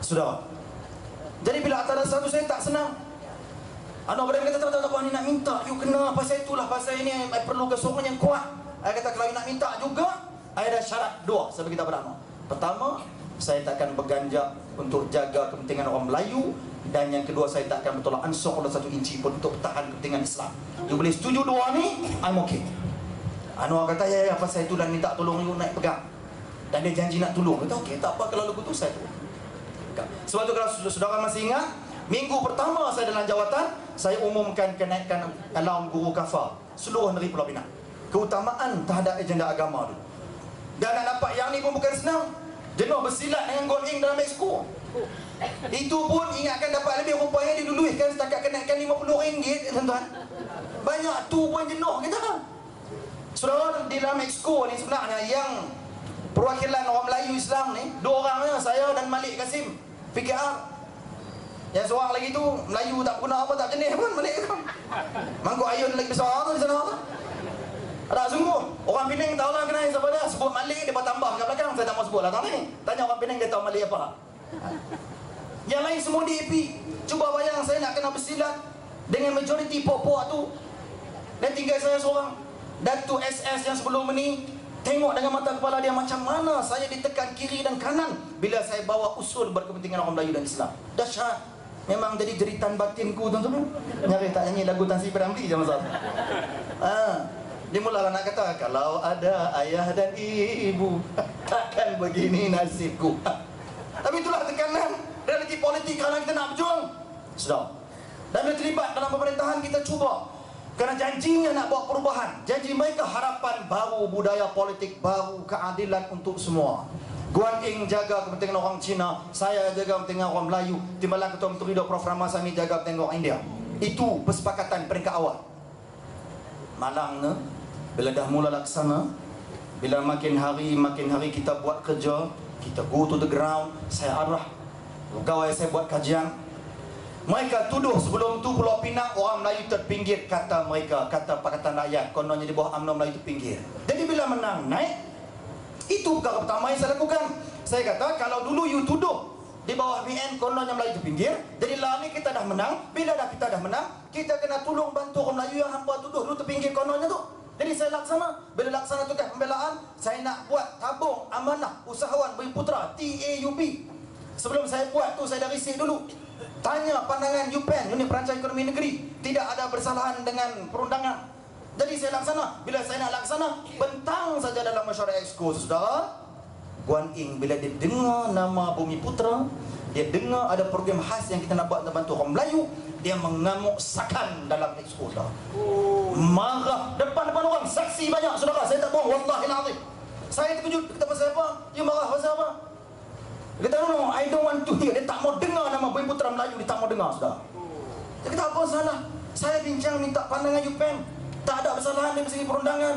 Sudah. Jadi bila atas dasar tu saya tak senang. Anak beradik kata tak tak tak ni nak minta. You kena pasal itulah pasal ini I perlu kesokongan yang kuat. Saya kata kalau you nak minta juga, saya ada syarat dua sebab kita beranak. Pertama, saya takkan berganjak untuk jaga kepentingan orang Melayu dan yang kedua saya tak akan bertolak ansur oleh satu inci pun untuk pertahan kepentingan Islam. You boleh setuju dua ni, I'm okay. Anwar kata ya, ya apa saya tu dan minta tolong you naik pegang. Dan dia janji nak tolong. Kata okey, tak apa kalau lagu tu saya tolong. Sebab tu kalau saudara masih ingat, minggu pertama saya dalam jawatan, saya umumkan kenaikan alam guru kafar seluruh negeri Pulau Pinang. Keutamaan terhadap agenda agama tu. Dan nak dapat yang ni pun bukan senang. Jenuh bersilat dengan gold ink dalam Mexico. Itu pun ingatkan dapat lebih rupanya diduluhkan setakat kenaikan RM50 tuan-tuan. Banyak tu pun jenuh kita. Saudara di dalam Mexico ni sebenarnya yang perwakilan orang Melayu Islam ni dua orangnya saya dan Malik Kasim PKR yang seorang lagi tu Melayu tak guna apa tak jenis pun Malik kan mangkuk ayun lagi besar tu di sana tu ada sungguh. Orang Penang tahu lah kenal siapa dia. Sebut Malik dia tambah kat belakang. Saya tak mau sebut lah tak ni tanya orang Penang dia tahu Malik apa. Yang lain semua DAP cuba bayang saya nak kena bersilat dengan majoriti pok-pok tu. Dan tinggal saya seorang. Datuk SS yang sebelum ni Tengok dengan mata kepala dia macam mana saya ditekan kiri dan kanan bila saya bawa usul berkepentingan orang Melayu dan Islam. Dahsyat. Memang jadi jeritan batinku tuan-tuan. Nyari tak nyanyi lagu Tan Sri Peramli je masa. Ha. Dia mula nak kata kalau ada ayah dan ibu takkan begini nasibku. Tapi itulah tekanan realiti politik kalau kita nak berjuang. Sudah. Dan bila terlibat dalam pemerintahan kita cuba kerana janjinya nak buat perubahan. Janji mereka harapan baru, budaya politik baru, keadilan untuk semua. Guan Ing jaga kepentingan orang Cina, saya jaga kepentingan orang Melayu, Timbalan Ketua Menteri Hidup Prof. Ramasami jaga kepentingan orang India. Itu persepakatan peringkat awal. Malangnya, bila dah mula laksana, bila makin hari makin hari kita buat kerja, kita go to the ground, saya arah pegawai saya buat kajian, mereka tuduh sebelum tu Pulau Pinang orang Melayu terpinggir kata mereka, kata Pakatan Rakyat kononnya di bawah UMNO Melayu terpinggir. Jadi bila menang naik, itu perkara pertama yang saya lakukan. Saya kata kalau dulu you tuduh di bawah BN kononnya Melayu terpinggir, jadi lah ni kita dah menang, bila dah kita dah menang, kita kena tolong bantu orang Melayu yang hampa tuduh dulu terpinggir kononnya tu. Jadi saya laksana, bila laksana tugas pembelaan, saya nak buat tabung amanah usahawan Bumi Putra TAUP. Sebelum saya buat tu saya dah risih dulu. Tanya pandangan UPEN, Unit Perancang Ekonomi Negeri. Tidak ada bersalahan dengan perundangan. Jadi saya laksana. Bila saya nak laksana Bentang saja dalam masyarakat exco Saudara. Guan Ing bila dia dengar nama Bumi Putra Dia dengar ada program khas yang kita nak buat untuk bantu orang Melayu Dia mengamuk sakan dalam exco saudara. Marah depan-depan orang. Saksi banyak saudara. Saya tak bohong Wallahilazim Saya terkejut. Kata pasal apa? You marah pasal apa? Dia kata, no, I don't want to hear. Dia tak mau dengar nama Bumi Putra Melayu. Dia tak mau dengar, sudah. Dia kata, apa salah? Saya bincang minta pandangan UPEM. Tak ada kesalahan dari segi perundangan.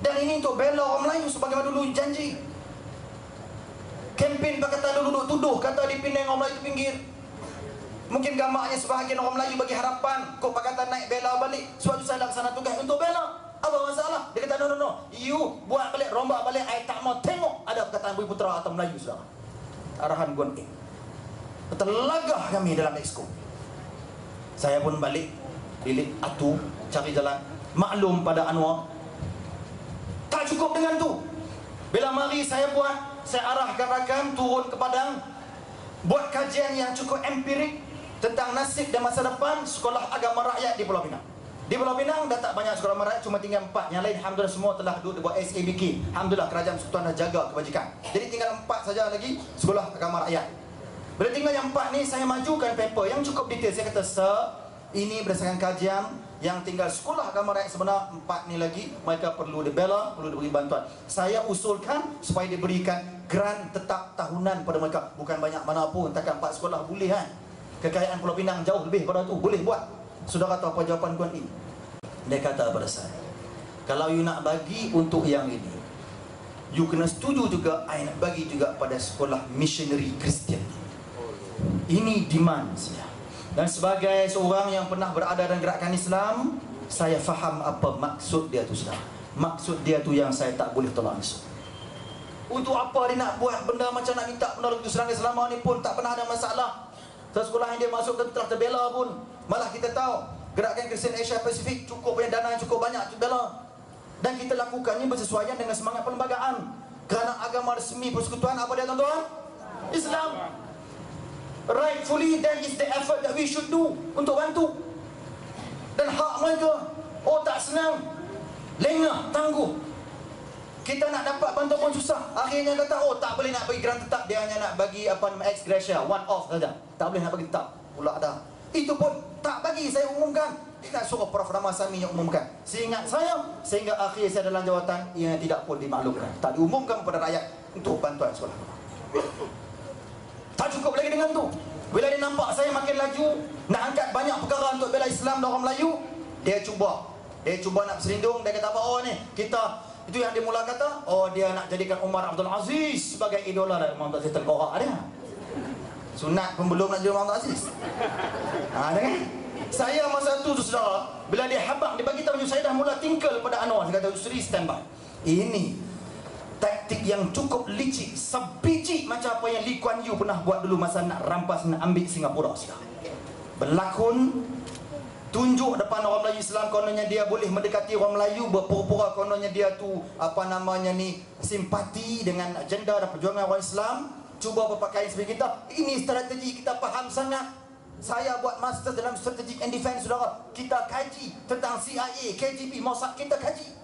Dan ini untuk bela orang Melayu sebagaimana dulu janji. Kempen Pakatan dulu duduk tuduh kata di Penang orang Melayu itu pinggir. Mungkin gambarnya sebahagian orang Melayu bagi harapan kok Pakatan naik bela balik. Sebab itu saya laksana tugas untuk bela. Apa masalah? Dia kata, no, no, no. You buat balik, rombak balik. I tak mau tengok ada perkataan Bumi Putra atau Melayu, saudara. Arahan Guan Ing. Terlagah kami dalam exco. Saya pun balik. Bilik atu, cari jalan. Maklum pada Anwar. Tak cukup dengan tu. Bila mari saya buat, saya arahkan rakan turun ke Padang. Buat kajian yang cukup empirik tentang nasib dan masa depan sekolah agama rakyat di Pulau Pinang. Di Pulau Pinang dah tak banyak sekolah rakyat cuma tinggal empat. Yang lain alhamdulillah semua telah duduk buat SABK. Alhamdulillah kerajaan Persekutuan dah jaga kebajikan. Jadi tinggal empat saja lagi sekolah agama rakyat. Bila tinggal yang empat ni saya majukan paper yang cukup detail. Saya kata, "Sir, ini berdasarkan kajian yang tinggal sekolah agama rakyat sebenar empat ni lagi mereka perlu dibela, perlu diberi bantuan. Saya usulkan supaya diberikan grant tetap tahunan pada mereka. Bukan banyak mana pun, takkan empat sekolah boleh kan? Kekayaan Pulau Pinang jauh lebih pada tu, boleh buat. Saudara tahu apa jawapan Guan Ing? Dia kata pada saya, kalau you nak bagi untuk yang ini, you kena setuju juga, I nak bagi juga pada sekolah missionary Kristian. Ini demand saya. Dan sebagai seorang yang pernah berada dalam gerakan Islam, saya faham apa maksud dia tu saudara. Maksud dia tu yang saya tak boleh tolak langsung. Untuk apa dia nak buat benda macam nak minta penolong tu selama selama ni pun tak pernah ada masalah. Sekolah yang dia masuk telah terbela pun. Malah kita tahu gerakan Kristian Asia Pasifik cukup punya dana yang cukup banyak bela. Dan kita lakukannya bersesuaian dengan semangat perlembagaan. Kerana agama resmi persekutuan apa dia tuan-tuan? Islam. Rightfully that is the effort that we should do untuk bantu. Dan hak mereka oh tak senang. Lengah, tangguh. Kita nak dapat bantuan pun susah. Akhirnya kata, oh tak boleh nak bagi grant tetap. Dia hanya nak bagi apa nama ex gratia, one off saja. Tak boleh nak bagi tetap. Pula dah. Itu pun tak bagi saya umumkan. Dia nak suruh Prof. Ramasami yang umumkan. Seingat saya, sehingga akhir saya dalam jawatan, ia tidak pun dimaklumkan. Tak diumumkan kepada rakyat untuk bantuan sekolah. Tak cukup lagi dengan tu. Bila dia nampak saya makin laju, nak angkat banyak perkara untuk bela Islam dan orang Melayu, dia cuba. Dia cuba nak berselindung, dia kata apa? Oh ni, kita itu yang dia mula kata, oh dia nak jadikan Umar Abdul Aziz sebagai idola Umar Abdul Aziz Tengkorak dia. Sunat pun belum nak Umar Abdul Aziz. Ha, kan? Saya masa tu tu saudara, bila dia habak, dia bagi tahu saya dah mula tingkal pada Anwar. Saya kata, Sri standby. Ini taktik yang cukup licik, sebiji macam apa yang Lee Kuan Yew pernah buat dulu masa nak rampas, nak ambil Singapura. Saudara. Berlakon tunjuk depan orang Melayu Islam kononnya dia boleh mendekati orang Melayu berpura-pura kononnya dia tu apa namanya ni simpati dengan agenda dan perjuangan orang Islam cuba berpakaian seperti kita. Ini strategi kita faham sangat. Saya buat master dalam strategic and defense saudara. Kita kaji tentang CIA, KGB, Mossad kita kaji.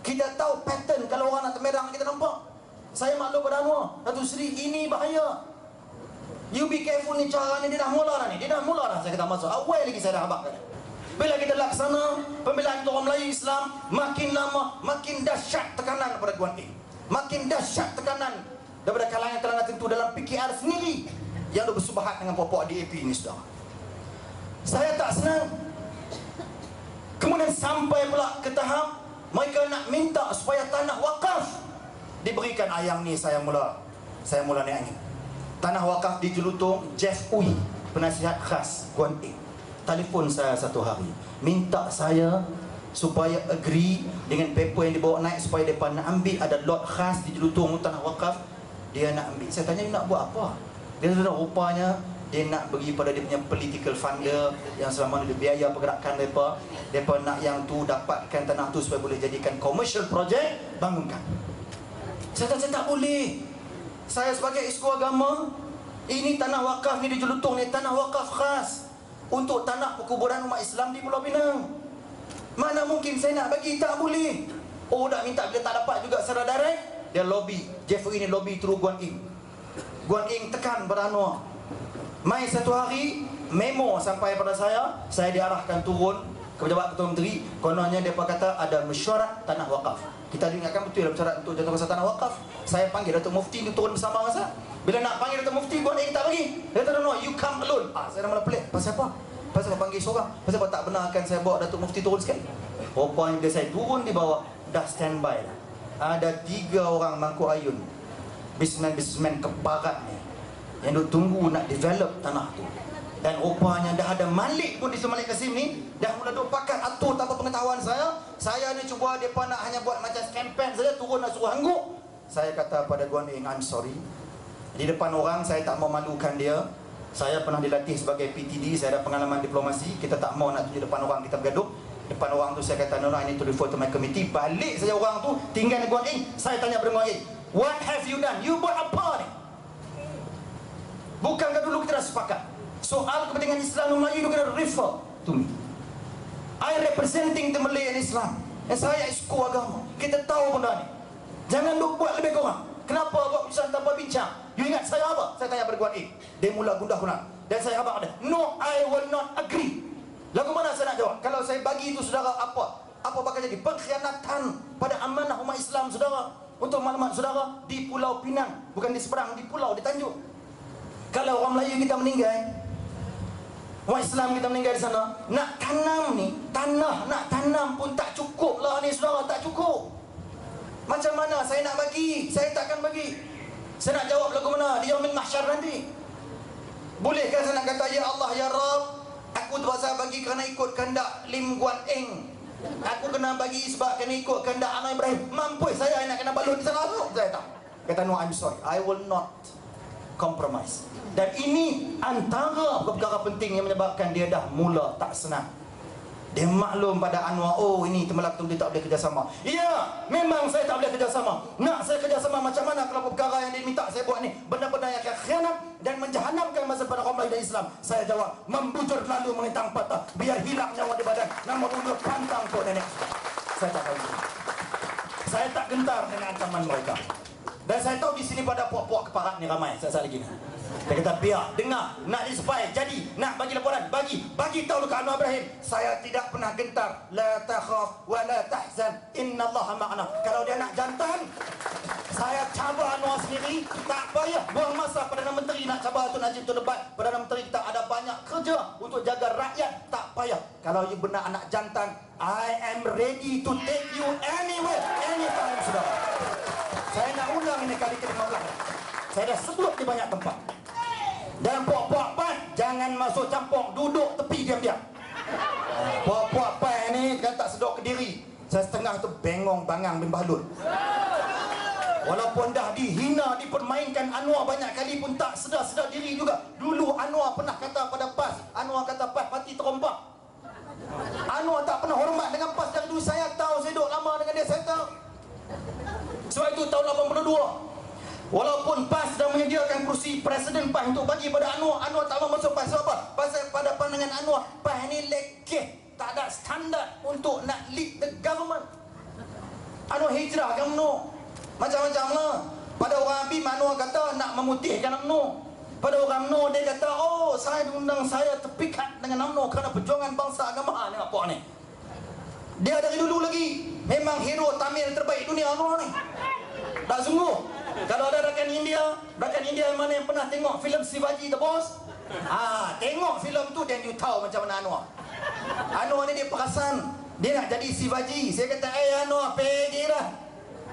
Kita tahu pattern kalau orang nak temerang kita nampak. Saya maklum pada Anwar Datuk Seri ini bahaya. You be careful ni cara ni dia dah mula dah ni. Dia dah mula dah saya kata masuk Awal lagi saya dah habak. Kata bila kita laksana pembelaan orang Melayu Islam, makin lama makin dahsyat tekanan kepada Tuan Im. Makin dahsyat tekanan daripada kalangan-kalangan tentu dalam PKR sendiri yang bersubahat dengan pokok DAP ini sudah. Saya tak senang. Kemudian sampai pula ke tahap mereka nak minta supaya tanah wakaf diberikan ayang ni saya mula saya mula naik angin. Tanah wakaf di Jelutong Jeff Uy, penasihat khas Guan Im telefon saya satu hari minta saya supaya agree dengan paper yang dibawa naik supaya mereka nak ambil ada lot khas di Jelutong tanah wakaf dia nak ambil saya tanya nak buat apa dia sudah rupanya dia nak bagi pada dia punya political funder yang selama ni dia biaya pergerakan mereka mereka nak yang tu dapatkan tanah tu supaya boleh jadikan commercial project bangunkan saya kata saya tak boleh saya sebagai isu agama ini tanah wakaf ni di Jelutong ni tanah wakaf khas untuk tanah perkuburan umat Islam di Pulau Pinang. Mana mungkin saya nak bagi? Tak boleh. Oh, dah minta bila tak dapat juga secara direct, dia lobby. Jeffrey ini lobby through Guan Ing. Guan Ing tekan pada Anwar. Mai satu hari, memo sampai pada saya, saya diarahkan turun ke pejabat ketua menteri, kononnya dia kata ada mesyuarat tanah wakaf. Kita diingatkan betul dalam syarat untuk jatuh tanah wakaf. Saya panggil Datuk Mufti untuk turun bersama saya. Bila nak panggil Datuk Mufti, Guan Ing tak bagi. Dia kata, no, you come alone. Ah, saya dah mula pelik. Pasal apa? Pasal apa panggil seorang? Pasal apa tak benarkan saya bawa Datuk Mufti turun sekali? Rupanya bila saya turun di bawah, dah standby dah. Ada tiga orang mangkuk ayun. Bisman-bisman keparat ni. Yang duk tunggu nak develop tanah tu. Dan rupanya dah ada malik pun di Semalik Kasim ni Dah mula duk pakat atur tanpa pengetahuan saya Saya ni cuba dia nak hanya buat macam campaign saja Turun nak suruh hangguk Saya kata pada Guan Ing, I'm sorry di depan orang saya tak mau malukan dia saya pernah dilatih sebagai PTD saya ada pengalaman diplomasi kita tak mau nak tunjuk depan orang kita bergaduh depan orang tu saya kata no no I need to refer to my committee balik saja orang tu tinggal Guan Ing saya tanya Guan Ing what have you done you buat apa ni bukankah dulu kita dah sepakat soal kepentingan Islam dan Melayu kena refer to me I representing the Malay and Islam dan saya isku agama kita tahu benda ni jangan duk buat lebih kurang Kenapa buat keputusan tanpa bincang? You ingat saya apa? Saya tanya pada Guan A. Dia mula gundah guna. Dan saya abang ada. No, I will not agree. Lagu mana saya nak jawab? Kalau saya bagi itu saudara apa? Apa bakal jadi? Pengkhianatan pada amanah umat Islam saudara. Untuk maklumat saudara, di Pulau Pinang. Bukan di seberang, di pulau, di Tanjung. Kalau orang Melayu kita meninggal, Umat Islam kita meninggal di sana Nak tanam ni Tanah nak tanam pun tak cukup lah ni saudara Tak cukup macam mana saya nak bagi? Saya takkan bagi. Saya nak jawab lagu mana? Di Yaumil Mahsyar nanti. Bolehkah saya nak kata, Ya Allah, Ya Rab, aku terpaksa bagi kerana ikut kehendak Lim Guan Eng. Aku kena bagi sebab kena ikut kehendak Anak Ibrahim. Mampu saya nak kena balun di sana. Saya tak. Kata Anwar, I'm sorry. I will not compromise. Dan ini antara perkara penting yang menyebabkan dia dah mula tak senang. Dia maklum pada Anwar, oh ini temelak tu dia tak boleh kerjasama. Ya, memang saya tak boleh kerjasama. Nak saya kerjasama macam mana kalau perkara yang dia minta saya buat ni benar-benar yang khianat dan menjahanamkan masa pada kaum dan Islam. Saya jawab, membujur lalu melintang patah biar hilang nyawa di badan. Nama undur pantang kau nenek. Saya tak tahu. Saya tak gentar dengan ancaman mereka. Dan saya tahu di sini pada puak-puak keparat ni ramai. Saya lagi ni. Dia kata biar dengar. Nak inspire. Jadi nak bagi laporan. Bagi bagi tahu dekat Anwar Ibrahim saya tidak pernah gentar. La takhaf wa la tahzan. Inna Allah ma'ana. Kalau dia nak jantan saya cabar Anwar sendiri tak payah. Buang masa Perdana Menteri nak cabar tu Najib tu debat. Perdana Menteri kita ada banyak kerja untuk jaga rakyat. Tak payah. Kalau you benar anak jantan I am ready to take you anywhere anytime sudah saya nak ulang ini kali ke-15 saya dah sebut di banyak tempat dan puak-puak pan jangan masuk campur duduk tepi diam-diam puak-puak pan ni kan tak sedok ke diri saya setengah tu bengong bangang bin bahlul Walaupun dah dihina, dipermainkan Anwar banyak kali pun tak sedar-sedar diri juga. Dulu Anwar pernah kata pada PAS, Anwar kata PAS mati terompak. Anwar tak pernah hormat dengan PAS dari dulu. Saya tahu, saya duduk lama dengan dia, saya tahu. Sebab itu tahun 82, Walaupun PAS dah menyediakan kursi Presiden PAS untuk bagi pada Anwar Anwar tak mau masuk PAS. Sebab apa? Pasal pada pandangan Anwar PAS ni lekeh. Tak ada standar untuk nak lead the government. Anwar hijrah ke UMNO Macam-macam lah. Pada orang Habib Anwar kata nak memutihkan UMNO Pada orang UMNO dia kata Oh saya diundang saya terpikat dengan UMNO Kerana perjuangan bangsa agama. Ni apa ni? Dia dari dulu lagi Memang hero Tamil terbaik dunia Anwar ni Tak sungguh kalau ada rakan India, rakan India yang mana yang pernah tengok filem Sivaji the Boss? Ah, tengok filem tu dan you tahu macam mana Anwar. Anwar ni dia perasan dia nak jadi Sivaji. Saya kata, "Eh Anwar, pergi lah."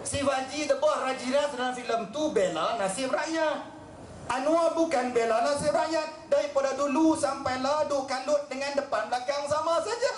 Sivaji the Boss Rajirat dalam filem tu bela nasib rakyat. Anwar bukan bela nasib rakyat Daripada dulu sampai ladu kalut dengan depan belakang sama saja